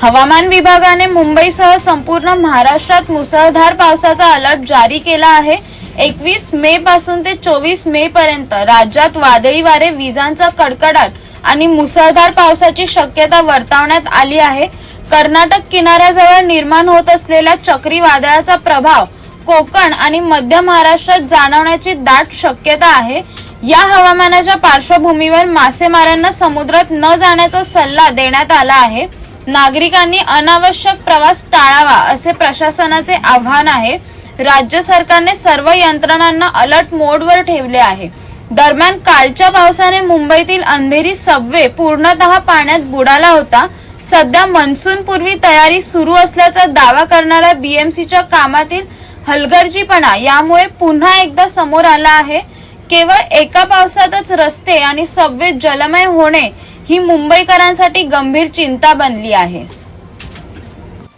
हवामान विभागाने मुंबईसह संपूर्ण महाराष्ट्रात मुसळधार पावसाचा अलर्ट जारी केला आहे. एकवीस मे पासून ते चोवीस मे पर्यंत राज्यात वादळी वारे विजांचा कडकडाट आणि मुसळधार पावसाची शक्यता वर्तवण्यात आली आहे. कर्नाटक किनाऱ्याजवळ निर्माण होत असलेल्या चक्रीवादळाचा प्रभाव कोकण आणि मध्य महाराष्ट्रात जाणवण्याची दाट शक्यता आहे. या हवामानाच्या पार्श्वभूमीवर मासेमारांना समुद्रात न जाण्याचा सल्ला देण्यात आला आहे. नागरिकांनी अनावश्यक प्रवास टाळावा असे प्रशासनाचे आव्हान आहे. राज्य सरकारने सर्व यंत्रणांना अलर्ट मोडवर ठेवले आहे. दरम्यान कालच्या पावसाने मुंबईतील अंधेरी सबवे पूर्णतः पाण्यात बुडाला होता. सध्या मान्सून पूर्वी तयारी सुरू असल्याचा दावा करणाऱ्या बीएमसीच्या कामातील हलगर्जीपणा यामुळे पुन्हा एकदा समोर आला आहे. केवळ एका पावसातच रस्ते आणि सबवे जलमय होणे ही मुंबईकरांसाठी गंभीर चिंता बनली आहे.